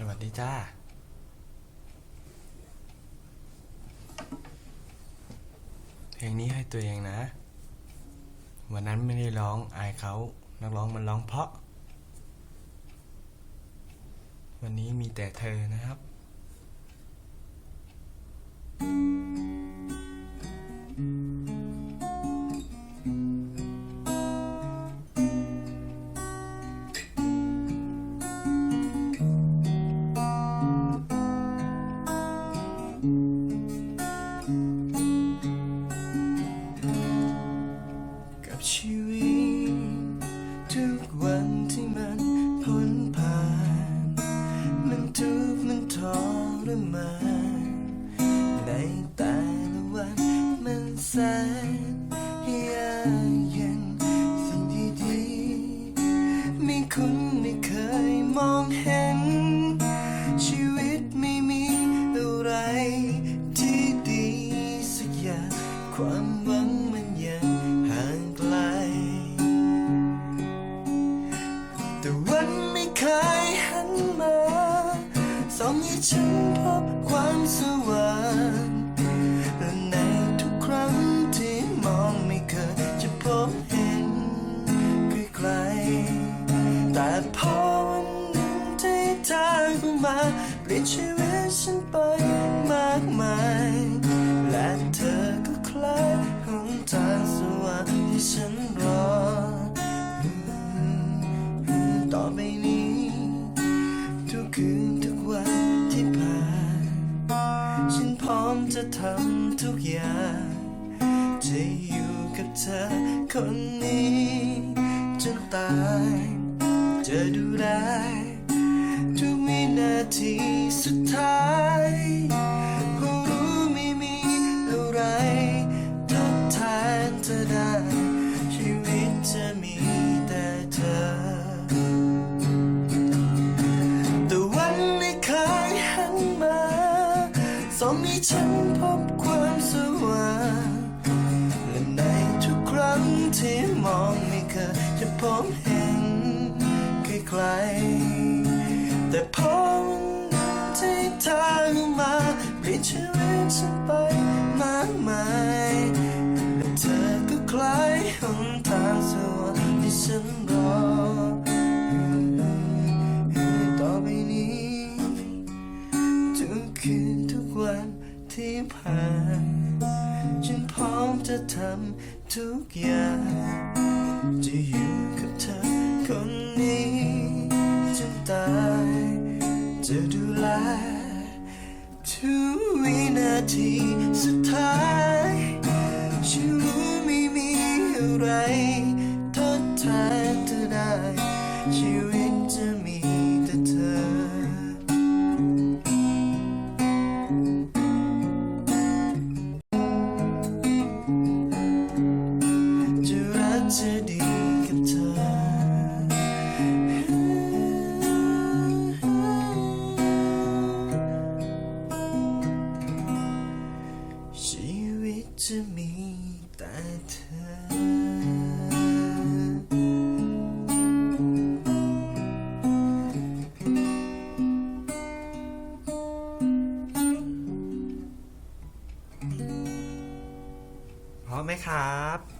สวัสดีจ้า เพลงนี้ให้ตัวเองนะ วันนั้นไม่ได้ร้องอายเขา นักร้องมันร้องเพราะ วันนี้มีแต่เธอนะครับ นยากเย็นสิ่งดีๆไม่คุ้นไม่เคยมองเห็น ชีวิตไม่มีอะไรที่ดีสักอย่างความหวังมันยังห่างไกล แต่วันไม่เคยหันมาส่องให้ฉันพบความสว่าง มาเปลี่ยนชีวิตฉันไปมากมาย และเธอก็คล้ายหนทางสว่างที่ฉันรอ ต่อไปนี้ ทุกคืนทุกวันที่ผ่าน ฉันพร้อมจะทำทุกอย่าง จะอยู่กับเธอคนนี้ จนตาย จะดูแลทุกวินา ทีสุดท้ายพราะรู้ไม่มีอะไรทดแทนเธอได้ ชีวิตจะมีแต่เธอ แต่วันไม่เคยหันมาสองให้ฉันพบความสว่างและในทุกครั้งที่มองไม่เคยจะพบเห็นไกลๆ แต่พอวันนั้นที่เธอเข้ามาเปลี่ยนชีวิตฉันไปมากมายและเธอก็คล้ายหนทางสว่างที่ฉันรอต่อไปนี้ทุกคืนทุกวันที่ผ่านฉันพร้อมจะทำทุกอย่าง ทุกวินาทีสุดท้ายฉันรู้ไม่มีอะไรทดแทนเธอได้ชีวิตจะ จะมีแต่เธอพร้อมไหมครับ